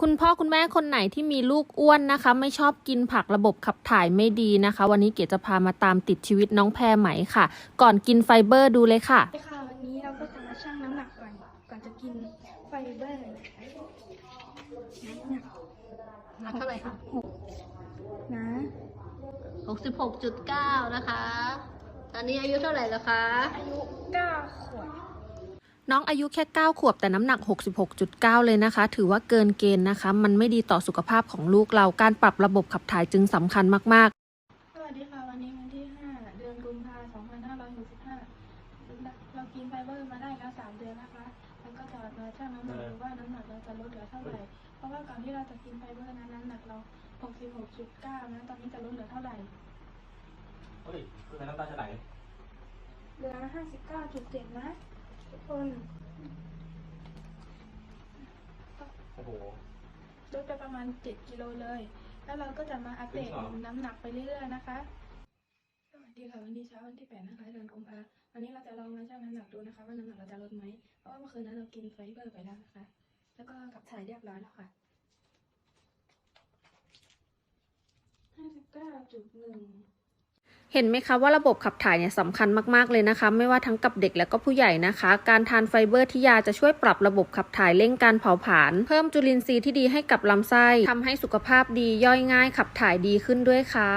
คุณพ่อคุณแม่คนไหนที่มีลูกอ้วนนะคะ ไม่ชอบกินผักระบบขับถ่ายไม่ดีนะคะ วันนี้เก๋จะพามาตามติดชีวิตน้องแพรไหมค่ะ ก่อนกินไฟเบอร์ดูเลยค่ะสวัสดีค่ะวันนี้เราก็จะมาชั่งน้ำหนักก่อนก่อนจะกินไฟเบอร์น้ำหนักหนักเท่าไหร่คะนะ66.9นะคะ ตอนนี้อายุเท่าไหร่แล้วคะอายุ9ขวบ น้องอายุแค่ 9 ขวบแต่น้ำหนัก 66.9 เลยนะคะ ถือว่าเกินเกณฑ์นะคะ มันไม่ดีต่อสุขภาพของลูกเรา การปรับระบบขับถ่ายจึงสำคัญมากสวัสดีค่ะ วันนี้วันที่ 5 เดือนกุมภาพันธ์2565 เรากินไฟเบอร์มาได้แล้ว 3 เดือนนะคะ แล้วก็จะมาชั่งน้ำหนักดูว่าน้ำหนักเราจะลดเหลือเท่าไหร่ เพราะว่าก่อนที่เราจะกินไฟเบอร์นั้นน้ำหนักเรา 66.9 นะตอนนี้จะลดเหลือเท่าไหร่ เฮ้ยคือน้ำตาจะไหลเหลือ 59.7 นะ ทุกคนโอ้โหลดไปประมาณ 7 กิโลเลย แล้วเราก็จะมาอัปเดตจริงเหรอน้ำหนักไปเรื่อยๆนะคะ สวัสดีค่ะวันนี้เช้าวันที่ 8 นะคะเดือนกุมภาวันนี้เราจะลองมาชั่งน้ำหนักดูนะคะ ว่าน้ำหนักเราจะลดไหม เพราะว่าเมื่อคืนนั้นเรากินไฟเบอร์ไปแล้วนะคะ แล้วก็กลับถ่ายเรียบร้อยแล้วค่ะ 59.1ๆ เห็นไหมคะว่าระบบขับถ่ายเนี่ยสำคัญมากๆเลยนะคะ ไม่ว่าทั้งกับเด็กและก็ผู้ใหญ่นะคะ การทานไฟเบอร์ที่ยาจะช่วยปรับระบบขับถ่ายเร่งการเผาผลาญเพิ่มจุลินทรีย์ที่ดีให้กับลำไส้ทำให้สุขภาพดีย่อยง่ายขับถ่ายดีขึ้นด้วยค่ะ